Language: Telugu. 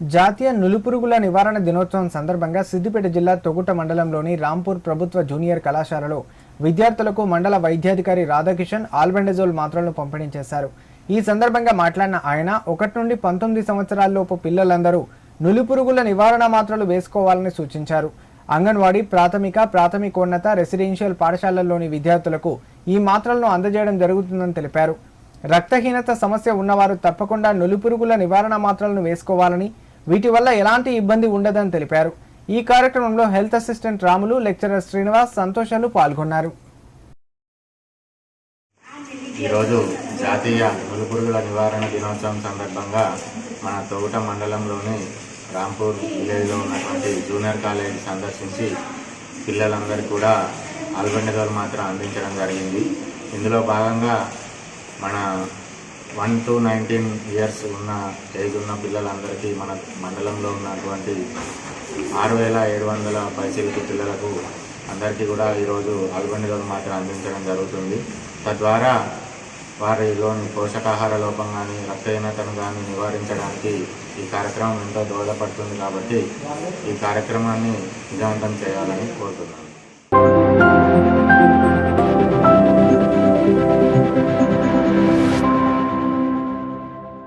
జాతీయ నులుపురుగుల నివారణ దినోత్సవం సందర్భంగా సిద్దిపేట జిల్లా తొగుట మండలంలోని రాంపూర్ ప్రభుత్వ జూనియర్ కళాశాలలో విద్యార్థులకు మండల వైద్యాధికారి రాధాకిషన్ ఆల్బెండజోల్ మాత్రలను పంపిణీ చేశారు. ఈ సందర్భంగా మాట్లాడిన ఆయన ఒకటి నుండి పంతొమ్మిది సంవత్సరాల్లోపు పిల్లలందరూ నులిపురుగుల నివారణ మాత్రలు వేసుకోవాలని సూచించారు. అంగన్వాడీ ప్రాథమిక ప్రాథమికోన్నత రెసిడెన్షియల్ పాఠశాలల్లోని విద్యార్థులకు ఈ మాత్రలను అందజేయడం జరుగుతుందని తెలిపారు. రక్తహీనత సమస్య ఉన్నవారు తప్పకుండా నులిపురుగుల నివారణ మాత్రలను వేసుకోవాలని వీటి వల్ల ఎలాంటి ఇబ్బంది ఉండదని తెలిపారు. ఈ కార్యక్రమంలో health assistant Ramulu lecturer Srinivas సంతోషాలు పాల్గొన్నారు. ఈరోజు జాతీయ నులిపురుగుల నివారణ దినోత్సవం సందర్భంగా మన తోట మండలంలోని రాంపూర్ విలేజ్లో ఉన్నటువంటి జూనియర్ కాలేజీ సందర్శించి పిల్లలందరికీ కూడా ఆల్బెండజోల్ మాత్రం అందించడం జరిగింది. ఇందులో భాగంగా మన వన్ టు నైన్టీన్ ఇయర్స్ ఉన్న ఏజ్ ఉన్న పిల్లలందరికీ మన మండలంలో ఉన్నటువంటి ఆరు వేల ఏడు వందల పైసలకి పిల్లలకు అందరికీ కూడా ఈరోజు ఆల్బెండజోల్ మాత్రం అందించడం జరుగుతుంది. తద్వారా వారిలోని పోషకాహార లోపం కానీ రక్తహీనతను కానీ నివారించడానికి ఈ కార్యక్రమం ఎంతో దోహదపడుతుంది కాబట్టి ఈ కార్యక్రమాన్ని విజయవంతం చేయాలని కోరుతున్నాను.